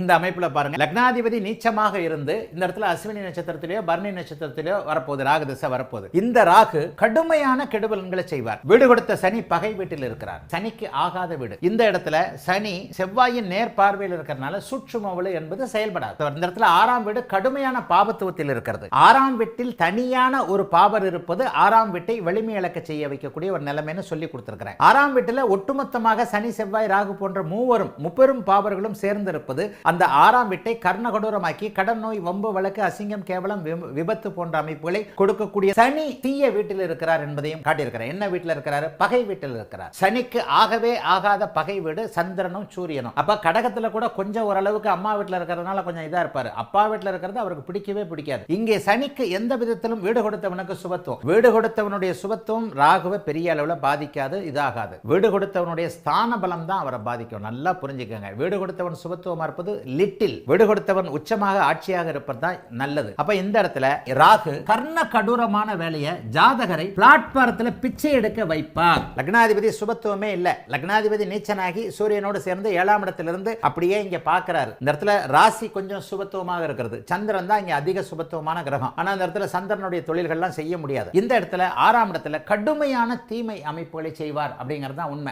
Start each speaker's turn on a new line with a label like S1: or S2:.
S1: இந்த அமைப்புல பாருங்க. லக்னாதிபதி நீச்சமாக இருந்து இந்த இடத்துல அஸ்வினி நட்சத்திரத்திலேயோ பரணி நட்சத்திரத்திலேயோ வரப்போகுது. ராகு திசை வரப்போகுது. இந்த ராகு கடுமையான கெடுபலன்களை செய்வார். வீடு கொடுத்த சனி பகை வீட்டில் இருக்கிறார். சனிக்கு ஆகாத வீடு. இந்த இடத்துல சனி செவ்வாயின் நேர் பார்வையில் இருக்கிறனால சுற்றுமவளு என்பது செயல்படாது. இந்த இடத்துல ஆறாம் வீடு கடுமையான பாபத்துவத்தில் இருக்கிறது. ஆறாம் வீட்டில் தனியான ஒரு பாவர் இருப்பது ஆறாம் வீட்டை வலிமை இழக்க செய்ய வைக்கக்கூடிய ஒரு நிலைமைன்னு சொல்லி கொடுத்திருக்கிறேன். ஆறாம் வீட்டில் ஒட்டுமொத்தமாக சனி செவ்வாய் ராகு போன்ற மூவரும் முப்பெரும் பாவர்களும் சேர்ந்திருப்பது அந்த ஆறாம் வீட்டை கர்ணகடூரமாக்கி கடன் நோய் வம்பு வழக்கு அசிங்கம் கேவலம் விபத்து போன்ற அமைப்புகளை கொடுக்கக்கூடிய சனி தீய வீட்டில் இருக்கிறார் என்பதையும் காட்டியிருக்கிறார். என்ன வீட்டில் இருக்கிறார்? பகை வீட்டில் இருக்கிறார். சனிக்கு ஆகவே ஆகாத பகை வீடு சந்திரனும் சூரியனும். அப்ப கடகத்துல கூட கொஞ்சம் ஓரளவுக்கு அம்மா வீட்டில் இருக்கிறதுனால கொஞ்சம் இதா இருப்பாரு. அப்பா வீட்டில் இருக்கிறது அவருக்கு பிடிக்கவே பிடிக்காது. இங்கே சனிக்கு எந்த விதத்திலும் வீடு கொடுத்தவனுக்கு சுபத்துவம். வீடு கொடுத்தவனுடைய சுபத்துவம் ராகுவை பெரிய அளவில் பாதிக்காது இதாகாது. வீடு கொடுத்தவனுடைய ஸ்தான பலம் தான் அவரை பாதிக்கும். நல்லா புரிஞ்சுக்கோங்க. வீடு கொடுத்தவன் சுபத்துவமா இருப்பது லிட்டில் விடு கொடுத்தவன் உச்சமாக ஆட்சியாக இருப்பது தான் நல்லது. அப்ப இந்த இடத்துல ராகு கர்ண கடூரமான வேலையை ஜாதகரை பிளாட்பாரத்தில் பிச்சை எடுக்க வைப்பார். லக்னாதிபதி சுபத்துவமே இல்ல. லக்னாதிபதி நீச்சனாகி சூரியனோடு சேர்ந்து ஏழாம் இடத்திலிருந்து அப்படியே இங்க பாக்குறாரு இந்த இடத்துல ராசி கொஞ்சம் சுபத்துவமாக இருக்கிறது. சந்திரன் தான் இங்க அதிக சுபத்துவமான கிரகம். ஆனா இந்த இடத்துல சந்திரனுடைய தொழில்கள்லாம் செய்ய முடியாது. இந்த இடத்துல ஆறாம் இடத்துல கடுமையான தீமை அமைப்புகளை செய்வார் அப்படிங்கிறது தான் உண்மை.